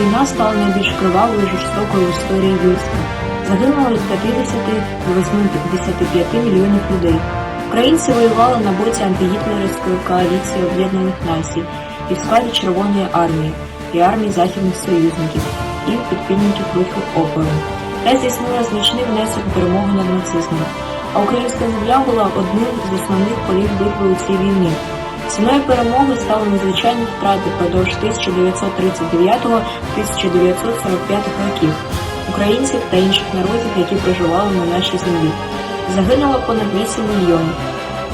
війна стала найбільш кривавою і жорстокою в історії людства. Загинуло від 50 до 85 мільйонів людей. Українці воювали на боці антигітлерівської коаліції Об'єднаних Націй і в складі Червоної армії і армії західних союзників і підпільників руху опору. Та здійснила значний внесок у перемогу над нацизмом. А українська земля була одним з основних полів битви у цій війні. Ціною перемоги стали надзвичайні втрати впродовж 1939-1945 років українців та інших народів, які проживали на нашій землі. Загинуло понад 8 мільйонів.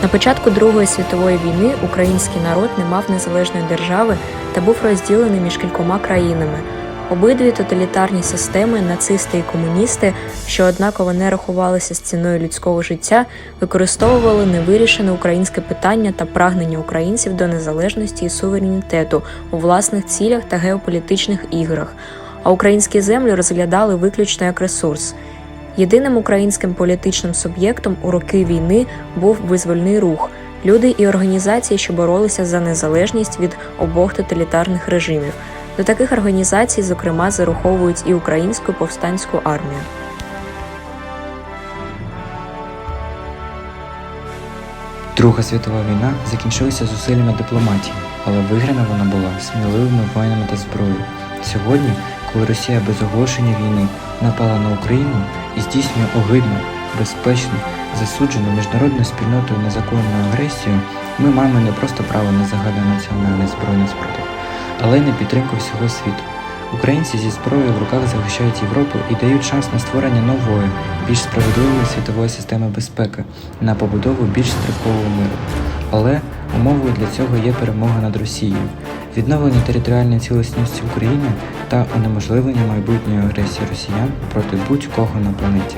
На початку Другої світової війни український народ не мав незалежної держави та був розділений між кількома країнами. Обидві тоталітарні системи, нацисти і комуністи, що однаково не рахувалися з ціною людського життя, використовували невирішене українське питання та прагнення українців до незалежності і суверенітету у власних цілях та геополітичних іграх, а українські землі розглядали виключно як ресурс. Єдиним українським політичним суб'єктом у роки війни був визвольний рух, люди і організації, що боролися за незалежність від обох тоталітарних режимів. До таких організацій, зокрема, зараховують і українську повстанську армію. Друга світова війна закінчилася зусиллями дипломатії, але виграна вона була сміливими воїнами та зброєю. Сьогодні, коли Росія без оголошення війни напала на Україну і здійснює огидну, безпечну, засуджену міжнародною спільнотою незаконну агресію, ми маємо не просто право на загальнонаціональний збройний спротив, але й на підтримку всього світу. Українці зі зброєю в руках захищають Європу і дають шанс на створення нової, більш справедливої світової системи безпеки, на побудову більш стривкового миру. Але умовою для цього є перемога над Росією, відновлення територіальної цілісності України та унеможливлення майбутньої агресії росіян проти будь-кого на планеті.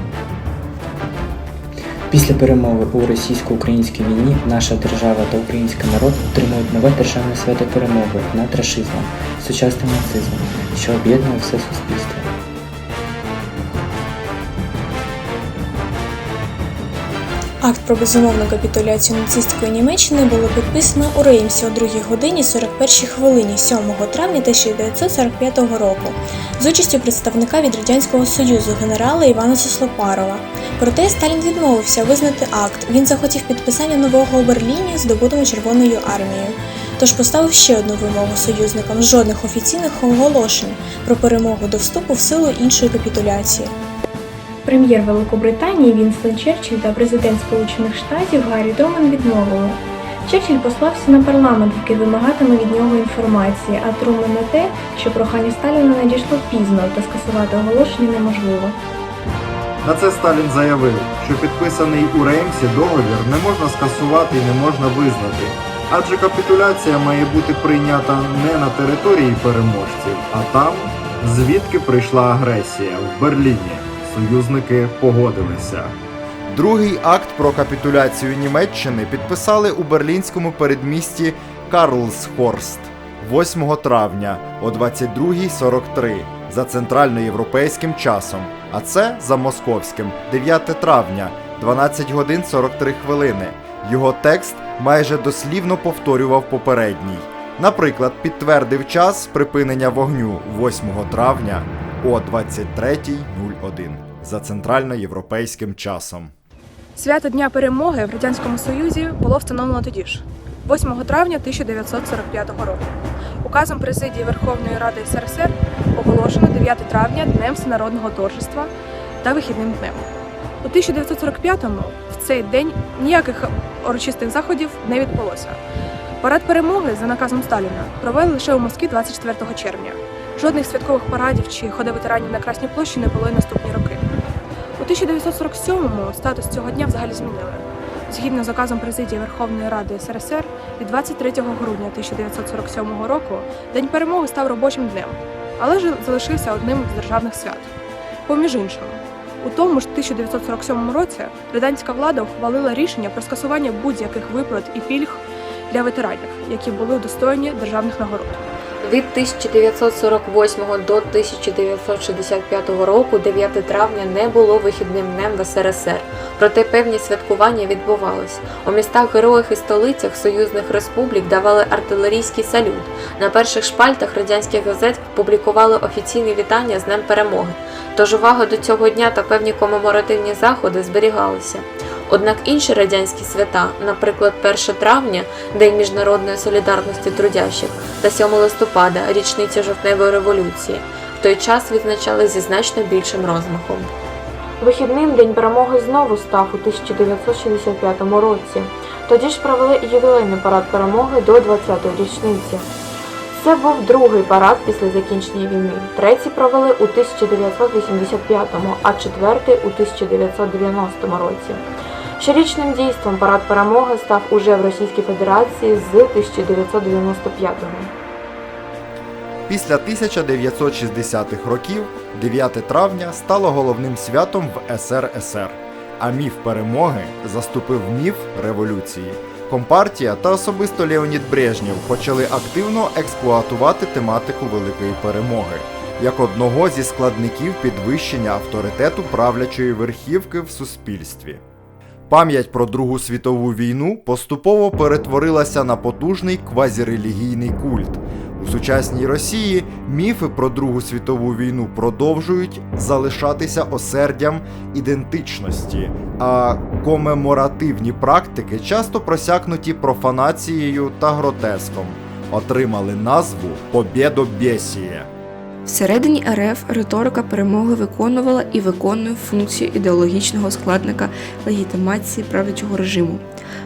Після перемоги у російсько-українській війні наша держава та український народ отримують нове державне свято перемоги над рашизмом, сучасним нацизмом, що об'єднує все суспільство. Акт про безумовну капітуляцію нацистської Німеччини було підписано у Реймсі о 2 годині 41 хвилині 7 травня 1945 року з участю представника від Радянського Союзу генерала Івана Сослопарова. Проте Сталін відмовився визнати акт. Він захотів підписання нового Берліні, здобутому Червоною армією. Тож поставив ще одну вимогу союзникам жодних офіційних оголошень про перемогу до вступу в силу іншої капітуляції. Прем'єр Великобританії Вінстон Черчилль та президент Сполучених Штатів Гаррі Труман відмовили. Черчилль послався на парламент, який вимагатиме від нього інформації, а Труман на те, що прохання Сталіна надійшло пізно та скасувати оголошення неможливо. На це Сталін заявив, що підписаний у Реймсі договір не можна скасувати і не можна визнати, адже капітуляція має бути прийнята не на території переможців, а там, звідки прийшла агресія в Берліні. Союзники погодилися. Другий акт про капітуляцію Німеччини підписали у берлінському передмісті Карлсхорст 8 травня о 22.43 за центральноєвропейським часом, а це за московським 9 травня 12 годин 43 хвилини. Його текст майже дослівно повторював попередній. Наприклад, підтвердив час припинення вогню 8 травня о 23.01 за центральноєвропейським часом. Свято Дня перемоги в Радянському Союзі було встановлено тоді ж, 8 травня 1945 року. Указом президії Верховної Ради СРСР оголошено 9 травня Днем всенародного торжества та вихідним днем. У 1945-му в цей день ніяких урочистих заходів не відбулося. Парад перемоги за наказом Сталіна провели лише у Москві 24 червня. Жодних святкових парадів чи ходи ветеранів на Красній площі не було й наступні роки. У 1947-му статус цього дня взагалі змінили. Згідно з указом президії Верховної Ради СРСР, від 23 грудня 1947 року День перемоги став робочим днем, але ж залишився одним з державних свят. Поміж іншим, у тому ж 1947 році радянська влада ухвалила рішення про скасування будь-яких виплат і пільг для ветеранів, які були удостоєні державних нагород. Від 1948 до 1965 року 9 травня не було вихідним днем в СРСР, проте певні святкування відбувались. У містах героях і столицях союзних республік давали артилерійський салют. На перших шпальтах радянських газет публікували офіційні вітання з Днем Перемоги. Тож увага до цього дня та певні комеморативні заходи зберігалися. Однак інші радянські свята, наприклад, 1 травня, День міжнародної солідарності трудящих, та 7 листопада, річниця жовтневої революції, в той час відзначали зі значно більшим розмахом. Вихідним День перемоги знову став у 1965 році. Тоді ж провели ювілейний парад перемоги до 20-ї річниці. Це був другий парад після закінчення війни. Третій провели у 1985-му, а четвертий у 1990 році. Щорічним дійством парад перемоги став уже в Російській Федерації з 1995-го. Після 1960-х років 9 травня стало головним святом в СРСР, а міф перемоги заступив міф революції. Компартія та особисто Леонід Брежнєв почали активно експлуатувати тематику великої перемоги як одного зі складників підвищення авторитету правлячої верхівки в суспільстві. Пам'ять про Другу світову війну поступово перетворилася на потужний квазірелігійний культ. У сучасній Росії міфи про Другу світову війну продовжують залишатися осердям ідентичності, а комеморативні практики, часто просякнуті профанацією та гротеском, отримали назву Побєдобєсія. Всередині РФ риторика перемоги виконувала і виконує функцію ідеологічного складника легітимації правлячого режиму.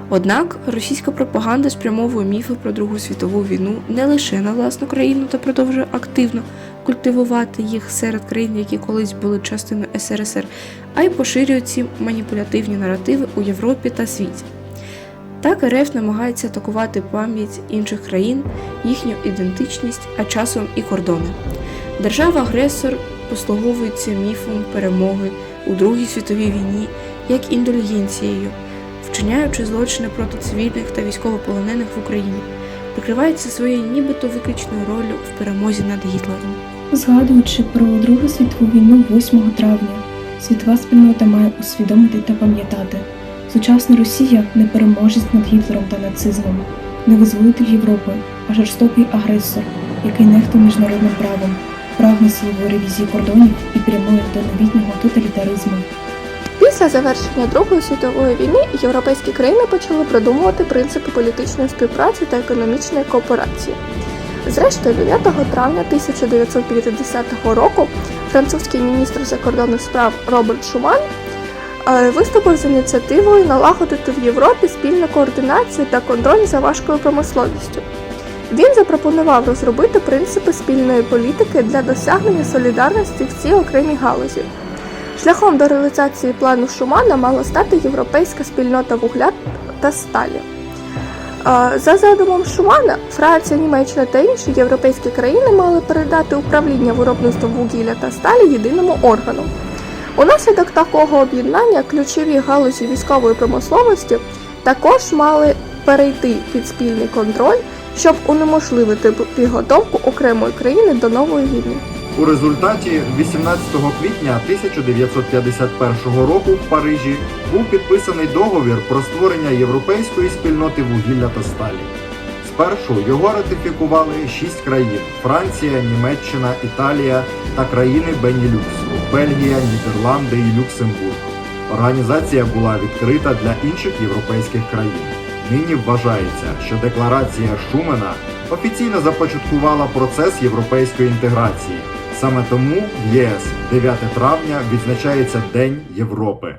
Однак російська пропаганда спрямовує міфи про Другу світову війну не лише на власну країну та продовжує активно культивувати їх серед країн, які колись були частиною СРСР, а й поширює ці маніпулятивні наративи у Європі та світі. Так РФ намагається атакувати пам'ять інших країн, їхню ідентичність, а часом і кордони. Держава-агресор послуговується міфом перемоги у Другій світовій війні як індулігенцією, вчиняючи злочини проти цивільних та військовополонених в Україні, прикривається своєю нібито виключною ролью в перемозі над Гітлером. Згадуючи про Другу світову війну 8 травня, світова спільнота має усвідомити та пам'ятати. Сучасна Росія не переможець над Гітлером та нацизмом, не визволитель Європи, а жорстокий агресор, який нехтує міжнародним правом, прагне силової ревізії кордонів і прямує до новітнього тоталітаризму. Після завершення Другої світової війни європейські країни почали продумувати принципи політичної співпраці та економічної кооперації. Зрештою, 9 травня 1950 року французький міністр закордонних справ Роберт Шуман е, виступив з ініціативою налагодити в Європі спільну координацію та контроль за важкою промисловістю. Він запропонував розробити принципи спільної політики для досягнення солідарності в цій окремій галузі. Шляхом до реалізації плану Шумана мала стати європейська спільнота вугля та сталі. За задумом Шумана, Франція, Німеччина та інші європейські країни мали передати управління виробництвом вугілля та сталі єдиному органу. Унаслідок такого об'єднання ключові галузі військової промисловості також мали перейти під спільний контроль, щоб унеможливити підготовку окремої країни до нової війни. У результаті 18 квітня 1951 року в Парижі був підписаний договір про створення європейської спільноти вугілля та сталі. Спершу його ратифікували шість країн: Франція, Німеччина, Італія та країни Бенілюксу, Бельгія, Нідерланди і Люксембург. Організація була відкрита для інших європейських країн. Нині вважається, що декларація Шумена офіційно започаткувала процес європейської інтеграції. Саме тому в ЄС 9 травня відзначається День Європи.